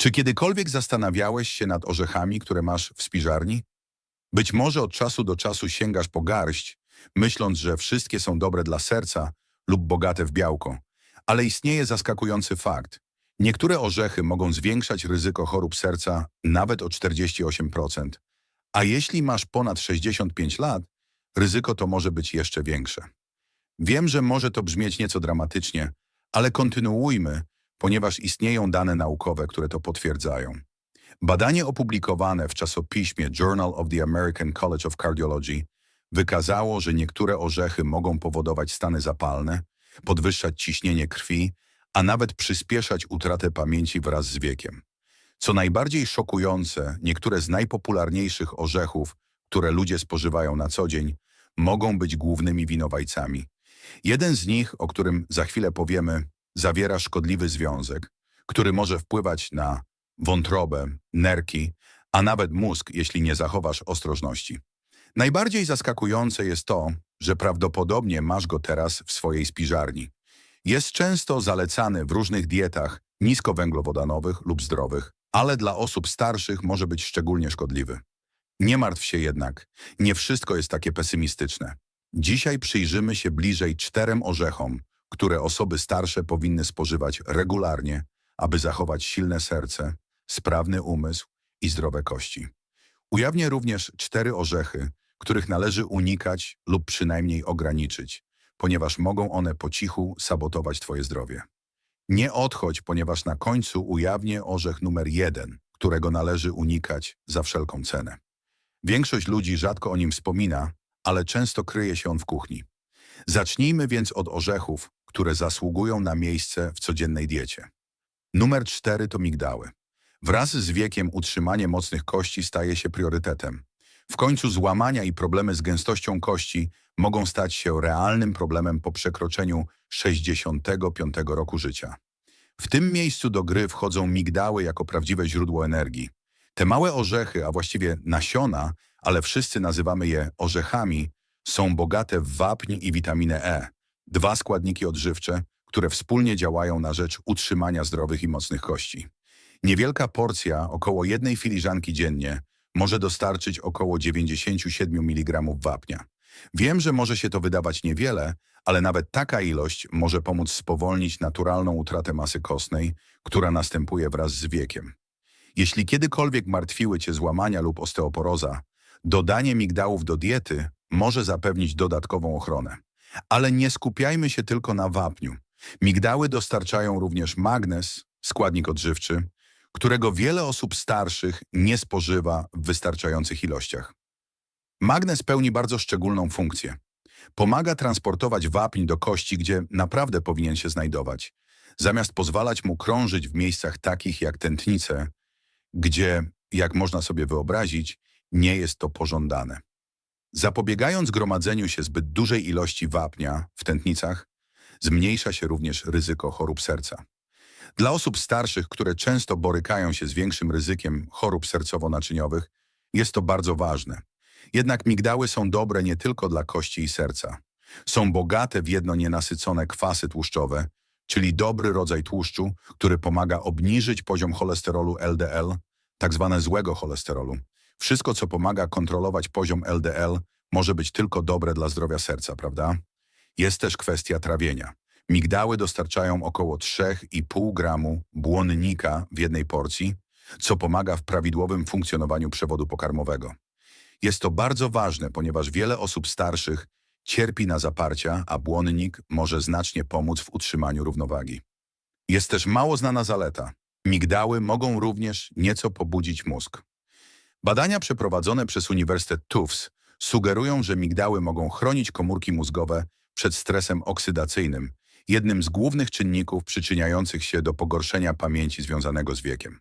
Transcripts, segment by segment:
Czy kiedykolwiek zastanawiałeś się nad orzechami, które masz w spiżarni? Być może od czasu do czasu sięgasz po garść, myśląc, że wszystkie są dobre dla serca lub bogate w białko. Ale istnieje zaskakujący fakt. Niektóre orzechy mogą zwiększać ryzyko chorób serca nawet o 48%. A jeśli masz ponad 65 lat, ryzyko to może być jeszcze większe. Wiem, że może to brzmieć nieco dramatycznie, ale kontynuujmy, ponieważ istnieją dane naukowe, które to potwierdzają. Badanie opublikowane w czasopiśmie Journal of the American College of Cardiology wykazało, że niektóre orzechy mogą powodować stany zapalne, podwyższać ciśnienie krwi, a nawet przyspieszać utratę pamięci wraz z wiekiem. Co najbardziej szokujące, niektóre z najpopularniejszych orzechów, które ludzie spożywają na co dzień, mogą być głównymi winowajcami. Jeden z nich, o którym za chwilę powiemy, zawiera szkodliwy związek, który może wpływać na wątrobę, nerki, a nawet mózg, jeśli nie zachowasz ostrożności. Najbardziej zaskakujące jest to, że prawdopodobnie masz go teraz w swojej spiżarni. Jest często zalecany w różnych dietach niskowęglowodanowych lub zdrowych, ale dla osób starszych może być szczególnie szkodliwy. Nie martw się jednak, nie wszystko jest takie pesymistyczne. Dzisiaj przyjrzymy się bliżej czterem orzechom, które osoby starsze powinny spożywać regularnie, aby zachować silne serce, sprawny umysł i zdrowe kości. Ujawnię również cztery orzechy, których należy unikać lub przynajmniej ograniczyć, ponieważ mogą one po cichu sabotować Twoje zdrowie. Nie odchodź, ponieważ na końcu ujawnię orzech numer jeden, którego należy unikać za wszelką cenę. Większość ludzi rzadko o nim wspomina, ale często kryje się on w kuchni. Zacznijmy więc od orzechów, które zasługują na miejsce w codziennej diecie. Numer cztery to migdały. Wraz z wiekiem utrzymanie mocnych kości staje się priorytetem. W końcu złamania i problemy z gęstością kości mogą stać się realnym problemem po przekroczeniu 65 roku życia. W tym miejscu do gry wchodzą migdały jako prawdziwe źródło energii. Te małe orzechy, a właściwie nasiona, ale wszyscy nazywamy je orzechami, są bogate w wapń i witaminę E, dwa składniki odżywcze, które wspólnie działają na rzecz utrzymania zdrowych i mocnych kości. Niewielka porcja, około jednej filiżanki dziennie, może dostarczyć około 97 mg wapnia. Wiem, że może się to wydawać niewiele, ale nawet taka ilość może pomóc spowolnić naturalną utratę masy kostnej, która następuje wraz z wiekiem. Jeśli kiedykolwiek martwiły Cię złamania lub osteoporoza, dodanie migdałów do diety może zapewnić dodatkową ochronę. Ale nie skupiajmy się tylko na wapniu. Migdały dostarczają również magnez, składnik odżywczy, którego wiele osób starszych nie spożywa w wystarczających ilościach. Magnez pełni bardzo szczególną funkcję. Pomaga transportować wapń do kości, gdzie naprawdę powinien się znajdować, zamiast pozwalać mu krążyć w miejscach takich jak tętnice, gdzie, jak można sobie wyobrazić, nie jest to pożądane. Zapobiegając gromadzeniu się zbyt dużej ilości wapnia w tętnicach, zmniejsza się również ryzyko chorób serca. Dla osób starszych, które często borykają się z większym ryzykiem chorób sercowo-naczyniowych, jest to bardzo ważne. Jednak migdały są dobre nie tylko dla kości i serca. Są bogate w jedno nienasycone kwasy tłuszczowe, czyli dobry rodzaj tłuszczu, który pomaga obniżyć poziom cholesterolu LDL, tak zwane złego cholesterolu. Wszystko, co pomaga kontrolować poziom LDL, może być tylko dobre dla zdrowia serca, prawda? Jest też kwestia trawienia. Migdały dostarczają około 3,5 gramu błonnika w jednej porcji, co pomaga w prawidłowym funkcjonowaniu przewodu pokarmowego. Jest to bardzo ważne, ponieważ wiele osób starszych cierpi na zaparcia, a błonnik może znacznie pomóc w utrzymaniu równowagi. Jest też mało znana zaleta. Migdały mogą również nieco pobudzić mózg. Badania przeprowadzone przez Uniwersytet Tufts sugerują, że migdały mogą chronić komórki mózgowe przed stresem oksydacyjnym, jednym z głównych czynników przyczyniających się do pogorszenia pamięci związanego z wiekiem.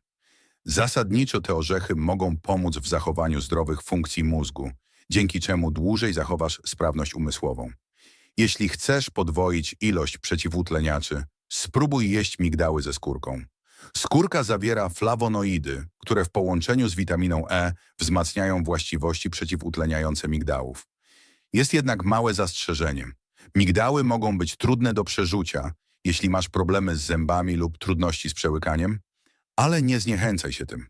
Zasadniczo te orzechy mogą pomóc w zachowaniu zdrowych funkcji mózgu, dzięki czemu dłużej zachowasz sprawność umysłową. Jeśli chcesz podwoić ilość przeciwutleniaczy, spróbuj jeść migdały ze skórką. Skórka zawiera flawonoidy, które w połączeniu z witaminą E wzmacniają właściwości przeciwutleniające migdałów. Jest jednak małe zastrzeżenie. Migdały mogą być trudne do przerzucia, jeśli masz problemy z zębami lub trudności z przełykaniem, Ale nie zniechęcaj się tym.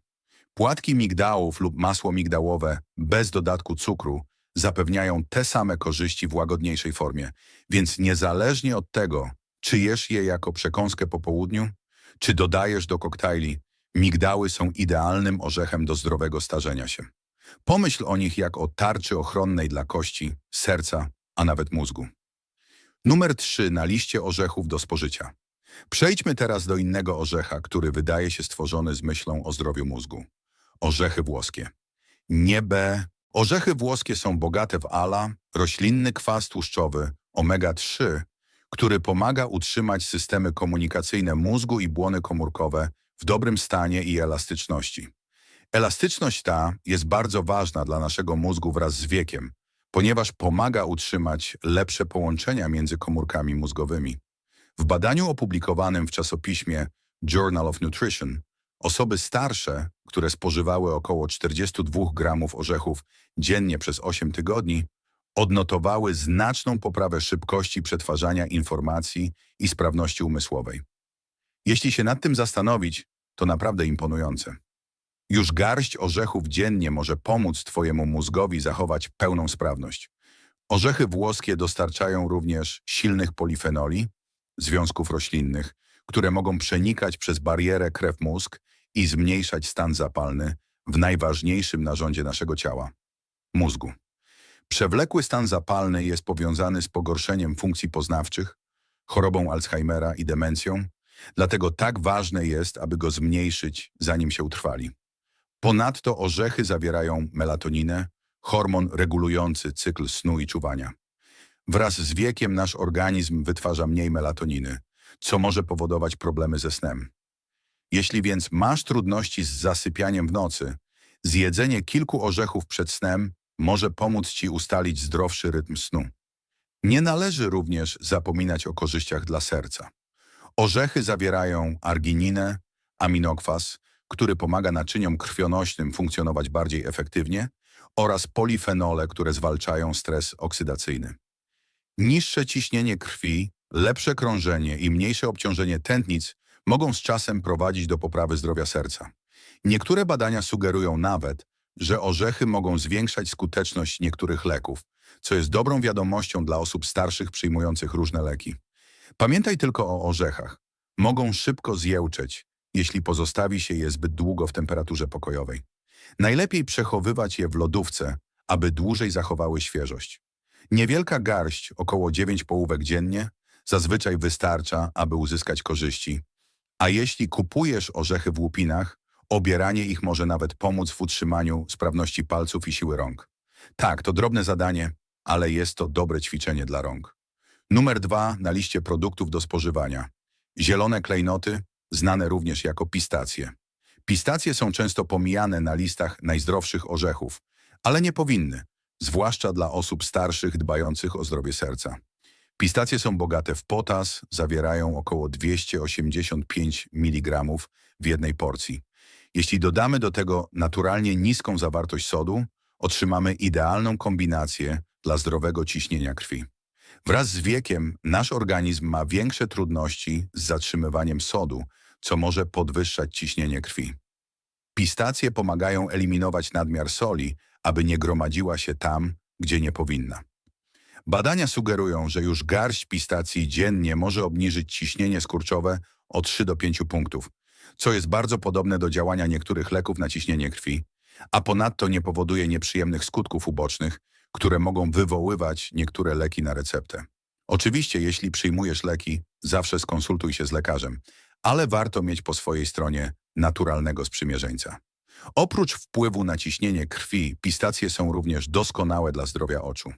Płatki migdałów lub masło migdałowe bez dodatku cukru zapewniają te same korzyści w łagodniejszej formie, więc niezależnie od tego, czy jesz je jako przekąskę po południu, czy dodajesz do koktajli, migdały są idealnym orzechem do zdrowego starzenia się. Pomyśl o nich jak o tarczy ochronnej dla kości, serca, a nawet mózgu. Numer 3 na liście orzechów do spożycia. Przejdźmy teraz do innego orzecha, który wydaje się stworzony z myślą o zdrowiu mózgu. Orzechy włoskie. Nie B. Orzechy włoskie są bogate w ala, roślinny kwas tłuszczowy, omega-3, który pomaga utrzymać systemy komunikacyjne mózgu i błony komórkowe w dobrym stanie i elastyczności. Elastyczność ta jest bardzo ważna dla naszego mózgu wraz z wiekiem, ponieważ pomaga utrzymać lepsze połączenia między komórkami mózgowymi. W badaniu opublikowanym w czasopiśmie Journal of Nutrition osoby starsze, które spożywały około 42 gramów orzechów dziennie przez 8 tygodni, odnotowały znaczną poprawę szybkości przetwarzania informacji i sprawności umysłowej. Jeśli się nad tym zastanowić, to naprawdę imponujące. Już garść orzechów dziennie może pomóc Twojemu mózgowi zachować pełną sprawność. Orzechy włoskie dostarczają również silnych polifenoli, związków roślinnych, które mogą przenikać przez barierę krew-mózg i zmniejszać stan zapalny w najważniejszym narządzie naszego ciała mózgu. Przewlekły stan zapalny jest powiązany z pogorszeniem funkcji poznawczych, chorobą Alzheimera i demencją, dlatego tak ważne jest, aby go zmniejszyć, zanim się utrwali. Ponadto orzechy zawierają melatoninę, hormon regulujący cykl snu i czuwania. Wraz z wiekiem nasz organizm wytwarza mniej melatoniny, co może powodować problemy ze snem. Jeśli więc masz trudności z zasypianiem w nocy, zjedzenie kilku orzechów przed snem może pomóc Ci ustalić zdrowszy rytm snu. Nie należy również zapominać o korzyściach dla serca. Orzechy zawierają argininę, aminokwas, który pomaga naczyniom krwionośnym funkcjonować bardziej efektywnie, oraz polifenole, które zwalczają stres oksydacyjny. Niższe ciśnienie krwi, lepsze krążenie i mniejsze obciążenie tętnic mogą z czasem prowadzić do poprawy zdrowia serca. Niektóre badania sugerują nawet, że orzechy mogą zwiększać skuteczność niektórych leków, co jest dobrą wiadomością dla osób starszych przyjmujących różne leki. Pamiętaj tylko o orzechach. Mogą szybko zjełczeć, jeśli pozostawi się je zbyt długo w temperaturze pokojowej. Najlepiej przechowywać je w lodówce, aby dłużej zachowały świeżość. Niewielka garść, około 9 połówek dziennie, zazwyczaj wystarcza, aby uzyskać korzyści. A jeśli kupujesz orzechy w łupinach, obieranie ich może nawet pomóc w utrzymaniu sprawności palców i siły rąk. Tak, to drobne zadanie, ale jest to dobre ćwiczenie dla rąk. Numer dwa na liście produktów do spożywania. Zielone klejnoty, znane również jako pistacje. Pistacje są często pomijane na listach najzdrowszych orzechów, ale nie powinny, zwłaszcza dla osób starszych dbających o zdrowie serca. Pistacje są bogate w potas, zawierają około 285 mg w jednej porcji. Jeśli dodamy do tego naturalnie niską zawartość sodu, otrzymamy idealną kombinację dla zdrowego ciśnienia krwi. Wraz z wiekiem nasz organizm ma większe trudności z zatrzymywaniem sodu, co może podwyższać ciśnienie krwi. Pistacje pomagają eliminować nadmiar soli, aby nie gromadziła się tam, gdzie nie powinna. Badania sugerują, że już garść pistacji dziennie może obniżyć ciśnienie skurczowe o 3 do 5 punktów, co jest bardzo podobne do działania niektórych leków na ciśnienie krwi, a ponadto nie powoduje nieprzyjemnych skutków ubocznych, które mogą wywoływać niektóre leki na receptę. Oczywiście, jeśli przyjmujesz leki, zawsze skonsultuj się z lekarzem, ale warto mieć po swojej stronie naturalnego sprzymierzeńca. Oprócz wpływu na ciśnienie krwi, pistacje są również doskonałe dla zdrowia oczu.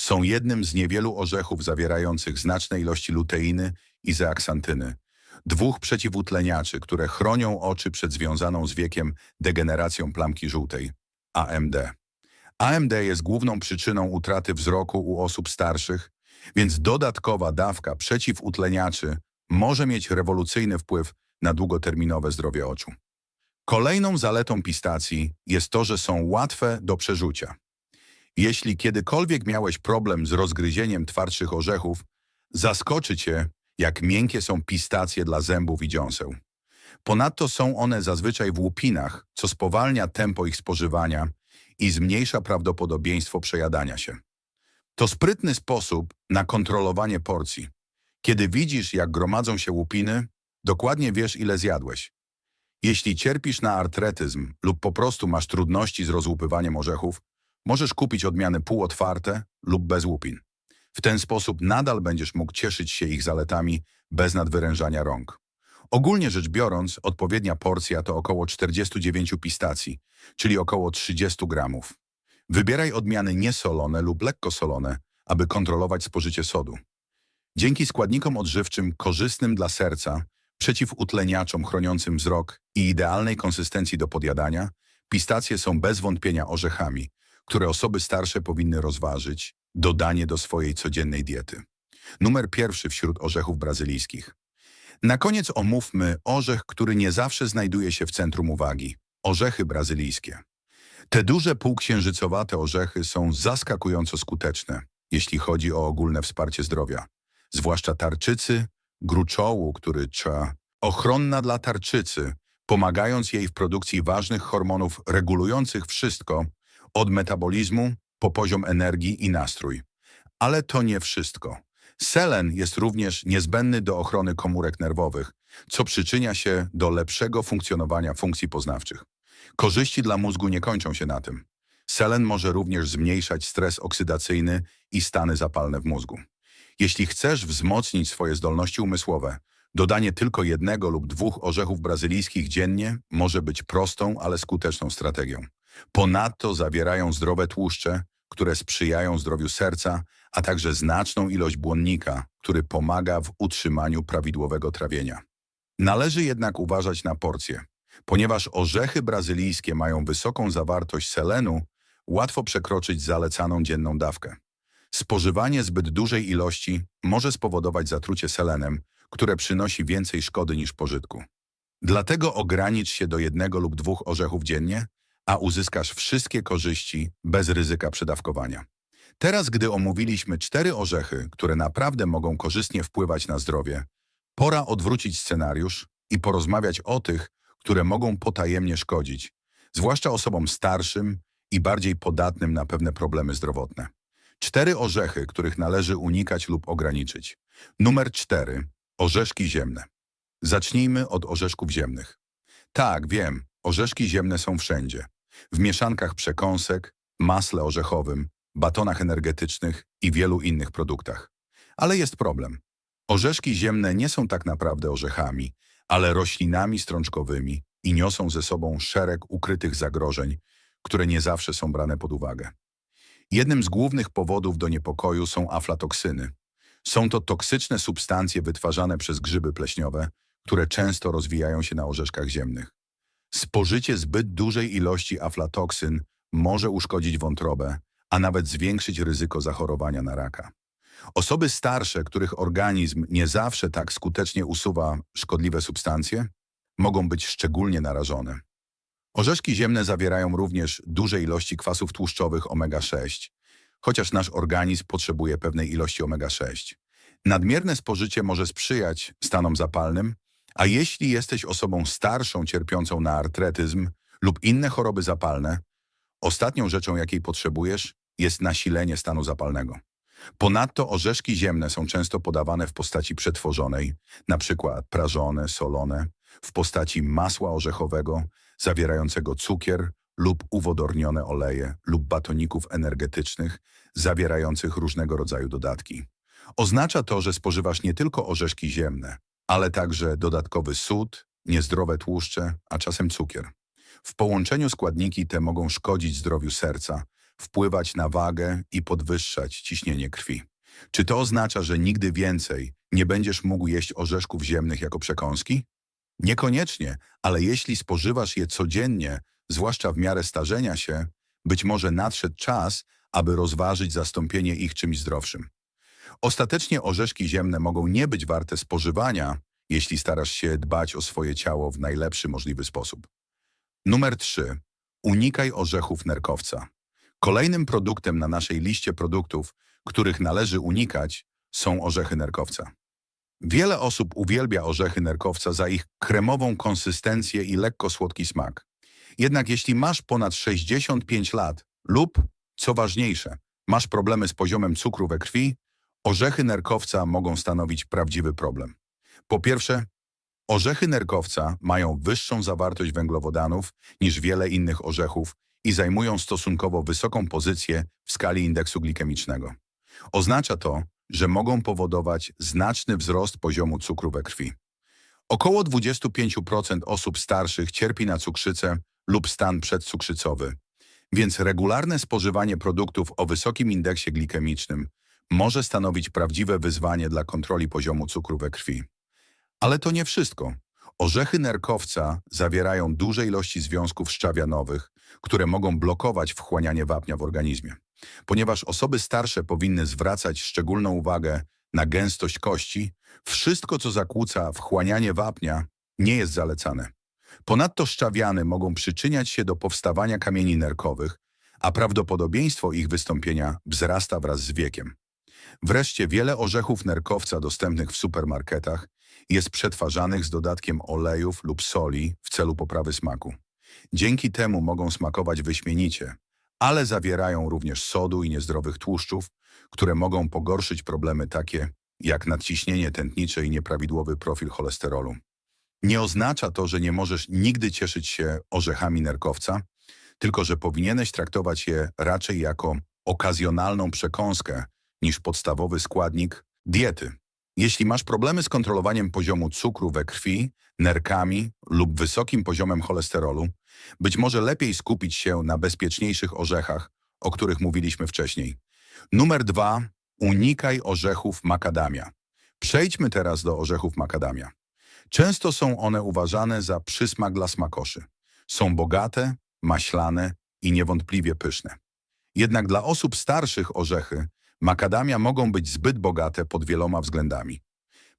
Są jednym z niewielu orzechów zawierających znaczne ilości luteiny i zeaksantyny, dwóch przeciwutleniaczy, które chronią oczy przed związaną z wiekiem degeneracją plamki żółtej, AMD. AMD jest główną przyczyną utraty wzroku u osób starszych, więc dodatkowa dawka przeciwutleniaczy może mieć rewolucyjny wpływ na długoterminowe zdrowie oczu. Kolejną zaletą pistacji jest to, że są łatwe do przerzucia. Jeśli kiedykolwiek miałeś problem z rozgryzieniem twardszych orzechów, zaskoczy cię, jak miękkie są pistacje dla zębów i dziąseł. Ponadto są one zazwyczaj w łupinach, co spowalnia tempo ich spożywania i zmniejsza prawdopodobieństwo przejadania się. To sprytny sposób na kontrolowanie porcji. Kiedy widzisz, jak gromadzą się łupiny, dokładnie wiesz, ile zjadłeś. Jeśli cierpisz na artretyzm lub po prostu masz trudności z rozłupywaniem orzechów, możesz kupić odmiany półotwarte lub bez łupin. W ten sposób nadal będziesz mógł cieszyć się ich zaletami bez nadwyrężania rąk. Ogólnie rzecz biorąc, odpowiednia porcja to około 49 pistacji, czyli około 30 gramów. Wybieraj odmiany niesolone lub lekko solone, aby kontrolować spożycie sodu. Dzięki składnikom odżywczym korzystnym dla serca, przeciwutleniaczom chroniącym wzrok i idealnej konsystencji do podjadania, pistacje są bez wątpienia orzechami, które osoby starsze powinny rozważyć, dodanie do swojej codziennej diety. Numer pierwszy wśród orzechów brazylijskich. Na koniec omówmy orzech, który nie zawsze znajduje się w centrum uwagi. Orzechy brazylijskie. Te duże półksiężycowate orzechy są zaskakująco skuteczne, jeśli chodzi o ogólne wsparcie zdrowia. Zwłaszcza tarczycy, gruczołu, który trza, ochronna dla tarczycy, pomagając jej w produkcji ważnych hormonów regulujących wszystko, od metabolizmu po poziom energii i nastrój. Ale to nie wszystko. Selen jest również niezbędny do ochrony komórek nerwowych, co przyczynia się do lepszego funkcjonowania funkcji poznawczych. Korzyści dla mózgu nie kończą się na tym. Selen może również zmniejszać stres oksydacyjny i stany zapalne w mózgu. Jeśli chcesz wzmocnić swoje zdolności umysłowe, dodanie tylko jednego lub dwóch orzechów brazylijskich dziennie może być prostą, ale skuteczną strategią. Ponadto zawierają zdrowe tłuszcze, które sprzyjają zdrowiu serca, a także znaczną ilość błonnika, który pomaga w utrzymaniu prawidłowego trawienia. Należy jednak uważać na porcje. Ponieważ orzechy brazylijskie mają wysoką zawartość selenu, łatwo przekroczyć zalecaną dzienną dawkę. Spożywanie zbyt dużej ilości może spowodować zatrucie selenem, które przynosi więcej szkody niż pożytku. Dlatego ogranicz się do jednego lub dwóch orzechów dziennie, a uzyskasz wszystkie korzyści bez ryzyka przedawkowania. Teraz, gdy omówiliśmy cztery orzechy, które naprawdę mogą korzystnie wpływać na zdrowie, pora odwrócić scenariusz i porozmawiać o tych, które mogą potajemnie szkodzić, zwłaszcza osobom starszym i bardziej podatnym na pewne problemy zdrowotne. Cztery orzechy, których należy unikać lub ograniczyć. Numer cztery. Orzeszki ziemne. Zacznijmy od orzeszków ziemnych. Tak, wiem, orzeszki ziemne są wszędzie. W mieszankach przekąsek, masle orzechowym, batonach energetycznych i wielu innych produktach. Ale jest problem. Orzeszki ziemne nie są tak naprawdę orzechami, ale roślinami strączkowymi i niosą ze sobą szereg ukrytych zagrożeń, które nie zawsze są brane pod uwagę. Jednym z głównych powodów do niepokoju są aflatoksyny. Są to toksyczne substancje wytwarzane przez grzyby pleśniowe, które często rozwijają się na orzeszkach ziemnych. Spożycie zbyt dużej ilości aflatoksyn może uszkodzić wątrobę, a nawet zwiększyć ryzyko zachorowania na raka. Osoby starsze, których organizm nie zawsze tak skutecznie usuwa szkodliwe substancje, mogą być szczególnie narażone. Orzeszki ziemne zawierają również duże ilości kwasów tłuszczowych omega-6, chociaż nasz organizm potrzebuje pewnej ilości omega-6. Nadmierne spożycie może sprzyjać stanom zapalnym, a jeśli jesteś osobą starszą cierpiącą na artretyzm lub inne choroby zapalne, ostatnią rzeczą, jakiej potrzebujesz, jest nasilenie stanu zapalnego. Ponadto orzeszki ziemne są często podawane w postaci przetworzonej, przykład prażone, solone, w postaci masła orzechowego zawierającego cukier lub uwodornione oleje lub batoników energetycznych zawierających różnego rodzaju dodatki. Oznacza to, że spożywasz nie tylko orzeszki ziemne, ale także dodatkowy sód, niezdrowe tłuszcze, a czasem cukier. W połączeniu składniki te mogą szkodzić zdrowiu serca, wpływać na wagę i podwyższać ciśnienie krwi. Czy to oznacza, że nigdy więcej nie będziesz mógł jeść orzeszków ziemnych jako przekąski? Niekoniecznie, ale jeśli spożywasz je codziennie, zwłaszcza w miarę starzenia się, być może nadszedł czas, aby rozważyć zastąpienie ich czymś zdrowszym. Ostatecznie orzeszki ziemne mogą nie być warte spożywania, jeśli starasz się dbać o swoje ciało w najlepszy możliwy sposób. Numer 3. Unikaj orzechów nerkowca. Kolejnym produktem na naszej liście produktów, których należy unikać, są orzechy nerkowca. Wiele osób uwielbia orzechy nerkowca za ich kremową konsystencję i lekko słodki smak. Jednak jeśli masz ponad 65 lat lub, co ważniejsze, masz problemy z poziomem cukru we krwi, orzechy nerkowca mogą stanowić prawdziwy problem. Po pierwsze, orzechy nerkowca mają wyższą zawartość węglowodanów niż wiele innych orzechów i zajmują stosunkowo wysoką pozycję w skali indeksu glikemicznego. Oznacza to, że mogą powodować znaczny wzrost poziomu cukru we krwi. Około 25% osób starszych cierpi na cukrzycę lub stan przedcukrzycowy, więc regularne spożywanie produktów o wysokim indeksie glikemicznym może stanowić prawdziwe wyzwanie dla kontroli poziomu cukru we krwi. Ale to nie wszystko. Orzechy nerkowca zawierają duże ilości związków szczawianowych, które mogą blokować wchłanianie wapnia w organizmie. Ponieważ osoby starsze powinny zwracać szczególną uwagę na gęstość kości, wszystko co zakłóca wchłanianie wapnia nie jest zalecane. Ponadto szczawiany mogą przyczyniać się do powstawania kamieni nerkowych, a prawdopodobieństwo ich wystąpienia wzrasta wraz z wiekiem. Wreszcie wiele orzechów nerkowca dostępnych w supermarketach jest przetwarzanych z dodatkiem olejów lub soli w celu poprawy smaku. Dzięki temu mogą smakować wyśmienicie, ale zawierają również sodu i niezdrowych tłuszczów, które mogą pogorszyć problemy takie jak nadciśnienie tętnicze i nieprawidłowy profil cholesterolu. Nie oznacza to, że nie możesz nigdy cieszyć się orzechami nerkowca, tylko że powinieneś traktować je raczej jako okazjonalną przekąskę niż podstawowy składnik diety. Jeśli masz problemy z kontrolowaniem poziomu cukru we krwi, nerkami lub wysokim poziomem cholesterolu, być może lepiej skupić się na bezpieczniejszych orzechach, o których mówiliśmy wcześniej. Numer dwa. Unikaj orzechów makadamia. Przejdźmy teraz do orzechów makadamia. Często są one uważane za przysmak dla smakoszy. Są bogate, maślane i niewątpliwie pyszne. Jednak dla osób starszych orzechy makadamia mogą być zbyt bogate pod wieloma względami.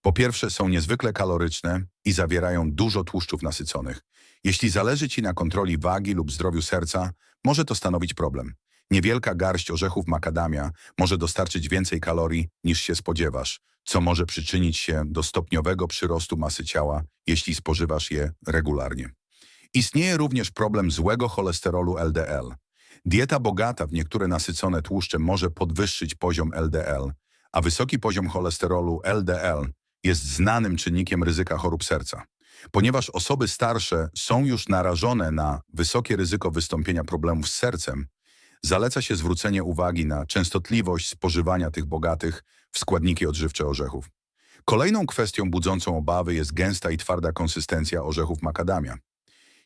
Po pierwsze są niezwykle kaloryczne i zawierają dużo tłuszczów nasyconych. Jeśli zależy Ci na kontroli wagi lub zdrowiu serca, może to stanowić problem. Niewielka garść orzechów makadamia może dostarczyć więcej kalorii niż się spodziewasz, co może przyczynić się do stopniowego przyrostu masy ciała, jeśli spożywasz je regularnie. Istnieje również problem złego cholesterolu LDL. Dieta bogata w niektóre nasycone tłuszcze może podwyższyć poziom LDL, a wysoki poziom cholesterolu LDL jest znanym czynnikiem ryzyka chorób serca. Ponieważ osoby starsze są już narażone na wysokie ryzyko wystąpienia problemów z sercem, zaleca się zwrócenie uwagi na częstotliwość spożywania tych bogatych w składniki odżywcze orzechów. Kolejną kwestią budzącą obawy jest gęsta i twarda konsystencja orzechów makadamia.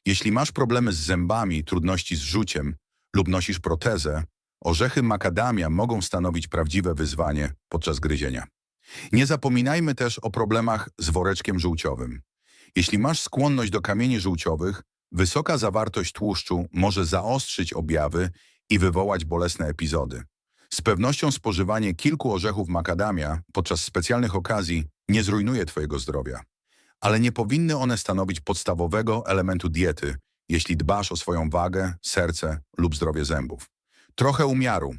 Jeśli masz problemy z zębami, trudności z rzuciem lub nosisz protezę, orzechy makadamia mogą stanowić prawdziwe wyzwanie podczas gryzienia. Nie zapominajmy też o problemach z woreczkiem żółciowym. Jeśli masz skłonność do kamieni żółciowych, wysoka zawartość tłuszczu może zaostrzyć objawy i wywołać bolesne epizody. Z pewnością spożywanie kilku orzechów makadamia podczas specjalnych okazji nie zrujnuje Twojego zdrowia. Ale nie powinny one stanowić podstawowego elementu diety, jeśli dbasz o swoją wagę, serce lub zdrowie zębów. Trochę umiaru,